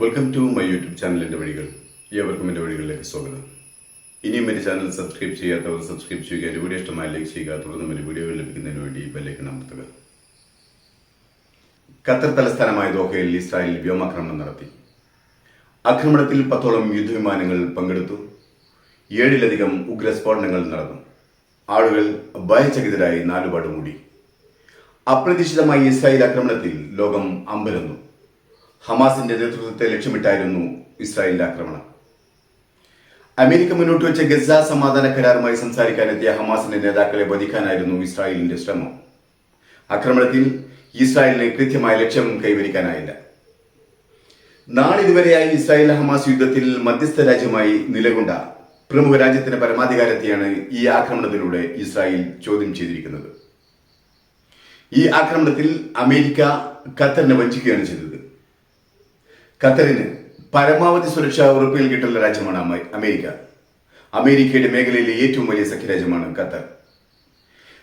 Welcome to my YouTube ചാനലിന്റെ വഴികൾ. ഏവർക്കും എന്റെ വഴികളിലേക്ക് സ്വാഗതം. ഇനിയും എന്റെ ചാനൽ സബ്സ്ക്രൈബ് ചെയ്യാത്തവർ സബ്സ്ക്രൈബ് ചെയ്യുക. എന്റെ വീഡിയോ ഇഷ്ടമായി ലൈക്ക് ചെയ്യുക. തുടർന്ന് എന്റെ വീഡിയോകൾ ലഭിക്കുന്നതിന് വേണ്ടി ബെല്ലേക്ക് അമർത്തുക. ഖത്തർ തലസ്ഥാനമായ ദോഹയിൽ ഇസ്രായേൽ വ്യോമാക്രമണം നടത്തി. ആക്രമണത്തിൽ പത്തോളം യുദ്ധവിമാനങ്ങൾ പങ്കെടുത്തു. ഏഴിലധികം ഉഗ്രസ്ഫോടനങ്ങൾ നടന്നു. ആളുകൾ ഭയചകിതരായി നാലുപാട് മൂടി. അപ്രതീക്ഷിതമായി ഇസ്രായേൽ ആക്രമണത്തിൽ ലോകം അമ്പരന്നു. ഹമാസിന്റെ നേതൃത്വത്തെ ലക്ഷ്യമിട്ടായിരുന്നു ഇസ്രായേലിന്റെ ആക്രമണം. അമേരിക്ക മുന്നോട്ട് വെച്ച ഗസ സമാധാന കരാറുമായി സംസാരിക്കാനെത്തിയ ഹമാസിന്റെ നേതാക്കളെ വധിക്കാനായിരുന്നു ഇസ്രായേലിന്റെ ശ്രമം. ആക്രമണത്തിൽ ഇസ്രായേലിന് കൃത്യമായ ലക്ഷ്യം കൈവരിക്കാനായില്ല. നാളിതുവരെയായി ഇസ്രായേൽ ഹമാസ് യുദ്ധത്തിൽ മധ്യസ്ഥ രാജ്യമായി നിലകൊണ്ട പ്രമുഖ രാജ്യത്തിന്റെ പരമാധികാരത്തെയാണ് ഈ ആക്രമണത്തിലൂടെ ഇസ്രായേൽ ചോദ്യം ചെയ്തിരിക്കുന്നത്. ഈ ആക്രമണത്തിൽ അമേരിക്ക ഖത്തറിനെ വഞ്ചിക്കുകയാണ് ചെയ്തത്. ഖത്തറിന് പരമാവധി സുരക്ഷ ഉറപ്പിൽ കിട്ടുന്ന രാജ്യമാണ് അമേരിക്ക. അമേരിക്കയുടെ മേഖലയിലെ ഏറ്റവും വലിയ സഖ്യരാജ്യമാണ് ഖത്തർ.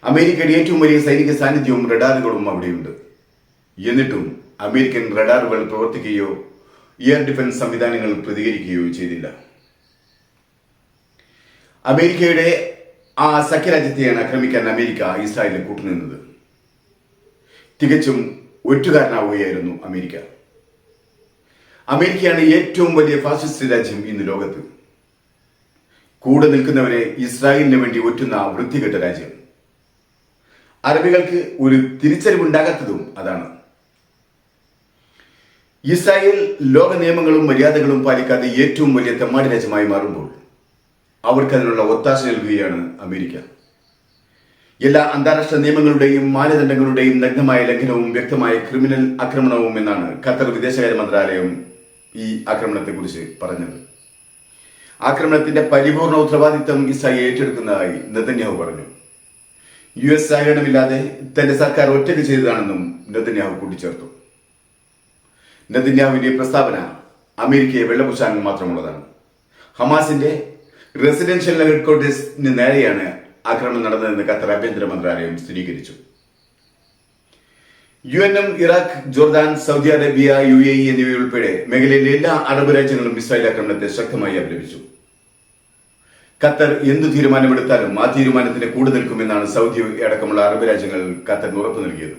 അമേരിക്കയുടെ ഏറ്റവും വലിയ സൈനിക സാന്നിധ്യവും റഡാറുകളും അവിടെയുണ്ട്. എന്നിട്ടും അമേരിക്കൻ റഡാറുകൾ പ്രവർത്തിക്കുകയോ എയർ ഡിഫൻസ് സംവിധാനങ്ങൾ പ്രതികരിക്കുകയോ ചെയ്തില്ല. അമേരിക്കയുടെ ആ സഖ്യരാജ്യത്തെയാണ് ആക്രമിക്കാൻ അമേരിക്ക ഇസ്രായേലിൽ കൂട്ടുനിന്നത്. തികച്ചും ഒറ്റുകാരനാവുകയായിരുന്നു അമേരിക്ക. അമേരിക്കയാണ് ഏറ്റവും വലിയ ഫാസിസ്റ്റ് രാജ്യം ഇന്ന് ലോകത്ത്. കൂടെ നിൽക്കുന്നവരെ ഇസ്രായേലിന് വേണ്ടി ഒറ്റുന്ന വൃത്തികെട്ട രാജ്യം. അറബികൾക്ക് ഒരു തിരിച്ചറിവുണ്ടാകാത്തതും അതാണ്. ഇസ്രായേൽ ലോക നിയമങ്ങളും മര്യാദകളും പാലിക്കാതെ ഏറ്റവും വലിയ തെമ്മാടി രാജ്യമായി മാറുമ്പോൾ അവർക്ക് അതിനുള്ള ഒത്താശ നൽകുകയാണ് അമേരിക്ക. എല്ലാ അന്താരാഷ്ട്ര നിയമങ്ങളുടെയും മാനദണ്ഡങ്ങളുടെയും നഗ്നമായ ലംഘനവും വ്യക്തമായ ക്രിമിനൽ ആക്രമണവും എന്നാണ് ഖത്തർ വിദേശകാര്യ മന്ത്രാലയം ഈ ആക്രമണത്തെക്കുറിച്ച് പറഞ്ഞത്. ആക്രമണത്തിന്റെ പരിപൂർണ ഉത്തരവാദിത്തം ഇസ്രായേൽ ഏറ്റെടുക്കുന്നതായി നെതന്യാഹു പറഞ്ഞു. യു എസ് സഹകരണമില്ലാതെ തന്റെ സർക്കാർ ഒറ്റയ്ക്ക് ചെയ്തതാണെന്നും നെതന്യാഹു കൂട്ടിച്ചേർത്തു. നെതന്യാഹുവിന്റെ പ്രസ്താവന അമേരിക്കയെ വെള്ളപൂശാൻ മാത്രമുള്ളതാണ്. ഹമാസിന്റെ റെസിഡൻഷ്യൽ ഹെഡ്ക്വാർട്ടേഴ്സിന് നേരെയാണ് ആക്രമണം നടന്നതെന്ന് ഖത്തർ ആഭ്യന്തര മന്ത്രാലയം സ്ഥിരീകരിച്ചു. U എനും Iraq Jordan Saudi Arabia U A E എന്നിവയുൾപ്പെടെ മേഖലയിലെ എല്ലാ അറബ് രാജ്യങ്ങളും ഇസ്രായേൽ ആക്രമണത്തെ ശക്തമായി അപലപിച്ചു. ഖത്തർ എന്തു തീരുമാനമെടുത്താലും ആ തീരുമാനത്തിന് കൂടെ നിൽക്കുമെന്നാണ് സൗദി അടക്കമുള്ള അറബ് രാജ്യങ്ങൾ ഖത്തറിന് ഉറപ്പു നൽകിയത്.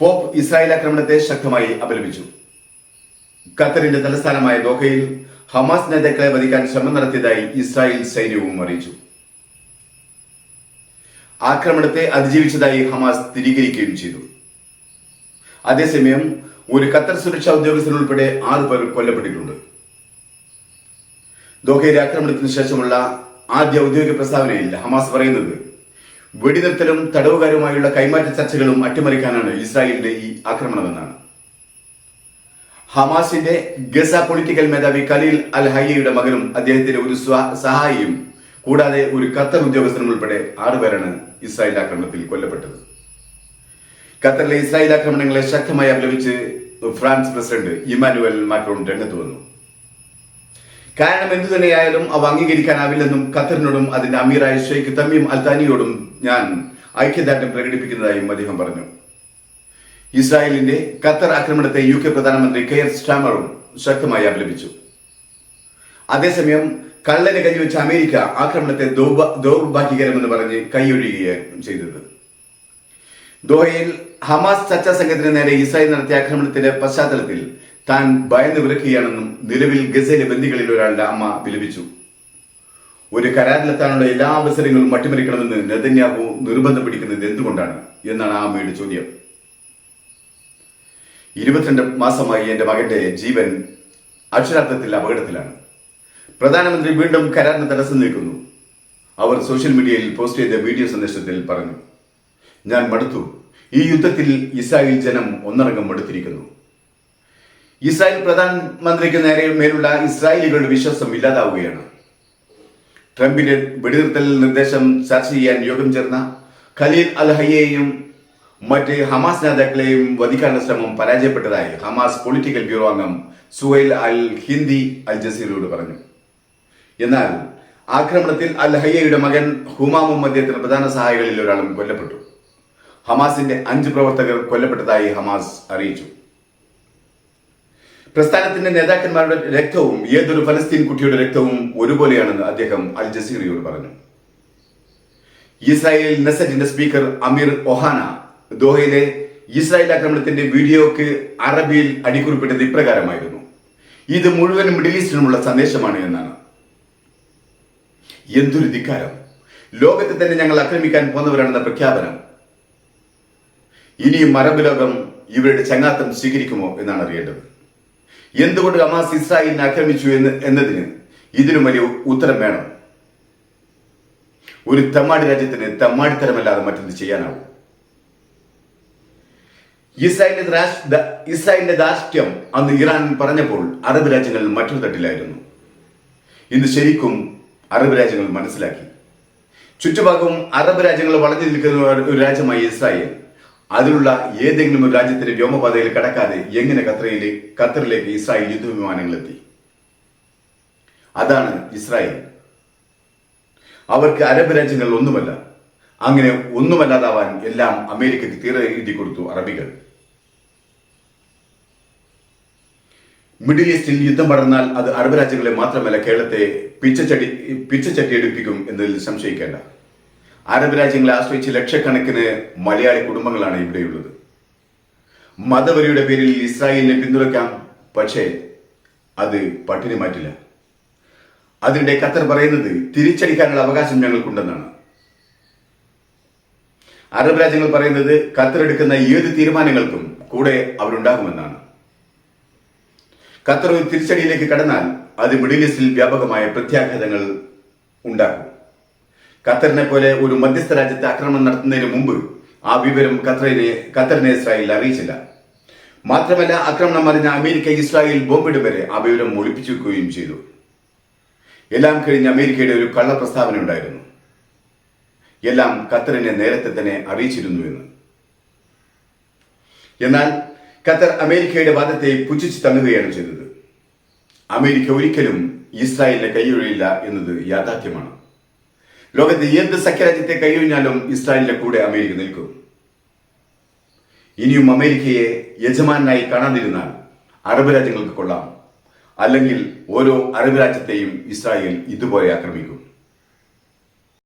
പോപ്പ് ഇസ്രായേൽ ആക്രമണത്തെ ശക്തമായി അപലപിച്ചു. ഖത്തറിന്റെ തലസ്ഥാനമായ ദോഹയിൽ ഹമാസ് നേതാക്കളെ വധിക്കാൻ ശ്രമം നടത്തിയതായി ഇസ്രായേൽ സൈന്യവും അറിയിച്ചു. ആക്രമണത്തെ അതിജീവിച്ചതായി ഹമാസ് സ്ഥിരീകരിക്കുകയും ചെയ്തു. അതേസമയം ഒരു ഖത്തർ സുരക്ഷാ ഉദ്യോഗസ്ഥൻ ഉൾപ്പെടെ ആറ് പേർ കൊല്ലപ്പെട്ടിട്ടുണ്ട്. ദോഹയിലെ ആക്രമണത്തിന് ശേഷമുള്ള ആദ്യ ഔദ്യോഗിക പ്രസ്താവനയിൽ ഹമാസ് പറയുന്നത് വെടിനിർത്തലും തടവുകാരുമായുള്ള കൈമാറ്റ ചർച്ചകളും അട്ടിമറിക്കാനാണ് ഇസ്രായേലിന്റെ ഈ ആക്രമണമെന്നാണ്. ഹമാസിന്റെ ഗസ പൊളിറ്റിക്കൽ മേധാവി ഖലീൽ അൽ ഹയ്യയുടെ മകനും അദ്ദേഹത്തിന്റെ ഒരു സഹായിയും കൂടാതെ ഒരു ഖത്തർ ഉദ്യോഗസ്ഥനും ഉൾപ്പെടെ ആറുപേരാണ് ഇസ്രായേൽ ആക്രമണത്തിൽ കൊല്ലപ്പെട്ടത്. ഖത്തറിലെ ഇസ്രായേൽ ആക്രമണങ്ങളെ ശക്തമായി അപലപിച്ച് ഫ്രാൻസ് പ്രസിഡന്റ് ഇമാനുവൽ മാക്രോൺ രംഗത്ത് വന്നു. കാരണം എന്തു തന്നെയായാലും അവ അംഗീകരിക്കാനാവില്ലെന്നും ഖത്തറിനോടും അതിന്റെ അമീറായ ഷെയ്ഖ് തമീം അൽത്താനിയോടും ഞാൻ ഐക്യദാർഢ്യം പ്രകടിപ്പിക്കുന്നതായും അദ്ദേഹം പറഞ്ഞു. ഇസ്രായേലിന്റെ ഖത്തർ ആക്രമണത്തെ യു കെ പ്രധാനമന്ത്രി കെയർ സ്റ്റാമറും ശക്തമായി അപലപിച്ചു. അതേസമയം കള്ളന് കൈവച്ച അമേരിക്ക ആക്രമണത്തെ ദൗർഭ- ദൗർഭാഗ്യകരമെന്ന് പറഞ്ഞ് കൈയൊഴിയുകയാണ് ചെയ്തത്. ദോഹയിൽ ഹമാസ് ചർച്ചാ സംഘത്തിന് നേരെ ഇസ്രായേൽ നടത്തിയ ആക്രമണത്തിന്റെ പശ്ചാത്തലത്തിൽ താൻ ഭയന്ന് വിറക്കുകയാണെന്നും നിലവിൽ ഗസയിലെ ബന്ദികളിൽ ഒരാളുടെ അമ്മ വിലപിച്ചു. ഒരു കരാറിലെത്താനുള്ള എല്ലാ അവസരങ്ങളും അട്ടിമറിക്കണമെന്ന് നെതന്യാഹു നിർബന്ധം പിടിക്കുന്നത് എന്തുകൊണ്ടാണ് എന്നാണ് ആ അമ്മയുടെ ചോദ്യം. ഇരുപത്തിരണ്ട് മാസമായി എന്റെ മകന്റെ ജീവൻ അക്ഷരാർത്ഥത്തിൽ അപകടത്തിലാണ്. പ്രധാനമന്ത്രി വീണ്ടും കരാറിന് തടസ്സം നീക്കുന്നു. അവർ സോഷ്യൽ മീഡിയയിൽ പോസ്റ്റ് ചെയ്ത വീഡിയോ സന്ദേശത്തിൽ പറഞ്ഞു ഞാൻ മടുത്തു. ഈ യുദ്ധത്തിൽ ഇസ്രായേൽ ജനം ഒന്നടങ്കം മടുത്തിരിക്കുന്നു. ഇസ്രായേൽ പ്രധാനമന്ത്രിക്ക് നേരെ മേലുള്ള ഇസ്രായേലികളുടെ വിശ്വാസം ഇല്ലാതാവുകയാണ്. ട്രംപിന്റെ വെടിനിർത്തൽ നിർദ്ദേശം ചർച്ച ചെയ്യാൻ യോഗം ചേർന്ന ഖലീൽ അൽ ഹയ്യയെയും മറ്റ് ഹമാസ് നേതാക്കളെയും വധിക്കാനുള്ള ശ്രമം പരാജയപ്പെട്ടതായി ഹമാസ് പൊളിറ്റിക്കൽ ബ്യൂറോ അംഗം സുഹൈൽ അൽ ഹിന്ദി അൽ ജസീറോട് പറഞ്ഞു. എന്നാൽ ആക്രമണത്തിൽ അൽ ഹയ്യയുടെ മകൻ ഹുമാമും അദ്ദേഹത്തിന്റെ പ്രധാന സഹായികളിൽ ഒരാളും കൊല്ലപ്പെട്ടു. ഹമാസിന്റെ അഞ്ച് പ്രവർത്തകർ കൊല്ലപ്പെട്ടതായി ഹമാസ് അറിയിച്ചു. പ്രസ്ഥാനത്തിന്റെ നേതാക്കന്മാരുടെ രക്തവും ഏതൊരു ഫലസ്തീൻ കുട്ടിയുടെ രക്തവും ഒരുപോലെയാണെന്ന് അദ്ദേഹം അൽ ജസീറയോട് പറഞ്ഞു. ഇസ്രായേൽ നെസറ്റിന്റെ സ്പീക്കർ അമീർ ഒഹാന ദോഹയിലെ ഇസ്രായേൽ ആക്രമണത്തിന്റെ വീഡിയോക്ക് അറബിയിൽ അടിക്കുറിപ്പിട്ടത് ഇപ്രകാരമായിരുന്നു. ഇത് മുഴുവൻ മിഡിൽ ഈസ്റ്റിനുമുള്ള സന്ദേശമാണ് എന്നാണ്. എന്തൊരു ധിക്കാരം. ലോകത്തെ തന്നെ ഞങ്ങൾ ആക്രമിക്കാൻ പോന്നവരാണെന്ന പ്രഖ്യാപനം. ഇനിയും അറബ് ലോകം ഇവരുടെ ചങ്ങാത്തം സ്വീകരിക്കുമോ എന്നാണ് അറിയേണ്ടത്. എന്തുകൊണ്ട് അമാസ് ഇസ്രായേലിനെ ആക്രമിച്ചു എന്ന് എന്നതിന് ഇതിനും വലിയ ഉത്തരം വേണം. ഒരു തമ്മാടി രാജ്യത്തിന് തമ്മാടിത്തരമല്ലാതെ മറ്റൊന്ന് ചെയ്യാനാവും. ഇസ്രായേലിന്റെ ഇസ്രായേലിന്റെ ധാർഷ്ട്യം അന്ന് ഇറാൻ പറഞ്ഞപ്പോൾ അറബ് രാജ്യങ്ങളിൽ മറ്റൊരു തട്ടിലായിരുന്നു. ഇന്ന് ശരിക്കും അറബ് രാജ്യങ്ങൾ മനസ്സിലാക്കി. ചുറ്റുഭാഗവും അറബ് രാജ്യങ്ങൾ വളഞ്ഞു നിൽക്കുന്ന ഒരു- രാജ്യമായി ഇസ്രായേൽ. അതിലുള്ള ഏതെങ്കിലും ഒരു രാജ്യത്തിന്റെ വ്യോമപാതയിൽ കടക്കാതെ എങ്ങനെ ഖത്തറിലെ ഖത്തറിലേക്ക് ഇസ്രായേൽ യുദ്ധവിമാനങ്ങൾ എത്തി അതാണ് ഇസ്രായേൽ. അവർക്ക് അറബ് രാജ്യങ്ങൾ ഒന്നുമല്ല അങ്ങനെ ഒന്നുമല്ലാതാവാൻ എല്ലാം അമേരിക്കയ്ക്ക് തീരെ എഴുതി കൊടുത്തു അറബികൾ. മിഡിൽ ഈസ്റ്റിൽ യുദ്ധം പടർന്നാൽ അത് അറബ് രാജ്യങ്ങളെ മാത്രമല്ല കേരളത്തെ പിച്ചച്ചടി പിച്ചച്ചട്ടിയെടുപ്പിക്കും എന്നതിൽ സംശയിക്കേണ്ട. അറബ് രാജ്യങ്ങളെ ആശ്രയിച്ച് ലക്ഷക്കണക്കിന് മലയാളി കുടുംബങ്ങളാണ് ഇവിടെയുള്ളത്. മതവരിയുടെ പേരിൽ ഇസ്രായേലിനെ പിന്തുണയ്ക്കാം പക്ഷേ അത് പട്ടിണി മാറ്റില്ല. അതിനിടെ ഖത്തർ പറയുന്നത് തിരിച്ചടിക്കാനുള്ള അവകാശം ഞങ്ങൾക്കുണ്ടെന്നാണ്. അറബ് രാജ്യങ്ങൾ പറയുന്നത് ഖത്തർ എടുക്കുന്ന ഏത് തീരുമാനങ്ങൾക്കും കൂടെ അവരുണ്ടാകുമെന്നാണ്. ഖത്തർ ഒരു തിരിച്ചടിയിലേക്ക് കടന്നാൽ അത് മിഡിൽ ഈസ്റ്റിൽ വ്യാപകമായ പ്രത്യാഘാതങ്ങൾ ഉണ്ടാകും. ഖത്തറിനെ പോലെ ഒരു മധ്യസ്ഥ രാജ്യത്തെ ആക്രമണം നടത്തുന്നതിന് മുമ്പ് ആ വിവരം ഖത്തറിനെ ഖത്തറിനെ ഇസ്രായേൽ അറിയിച്ചില്ല. മാത്രമല്ല ആക്രമണം അറിഞ്ഞ അമേരിക്ക ഇസ്രായേൽ ബോംബിടും വരെ ആ വിവരം ഒളിപ്പിച്ചു വെക്കുകയും ചെയ്തു. എല്ലാം കഴിഞ്ഞ് അമേരിക്കയുടെ ഒരു കള്ള പ്രസ്താവന ഉണ്ടായിരുന്നു. എല്ലാം ഖത്തറിനെ നേരത്തെ തന്നെ അറിയിച്ചിരുന്നു എന്ന്. എന്നാൽ ഖത്തർ അമേരിക്കയുടെ വാദത്തെ പുച്ഛിച്ച് തള്ളുകയാണ് ചെയ്തത്. അമേരിക്ക ഒരിക്കലും ഇസ്രായേലിനെ കൈയൊഴിയില്ല എന്നത് യാഥാർത്ഥ്യമാണ്. ലോകത്തെ എന്ത് സഖ്യരാജ്യത്തെ കൈയൊഴിഞ്ഞാലും ഇസ്രായേലിന്റെ കൂടെ അമേരിക്ക നിൽക്കും. ഇനിയും അമേരിക്കയെ യജമാനായി കാണാതിരുന്നാൽ അറബ് രാജ്യങ്ങൾക്ക് കൊള്ളാം. അല്ലെങ്കിൽ ഓരോ അറബ് രാജ്യത്തെയും ഇസ്രായേൽ ഇതുപോലെ ആക്രമിക്കും.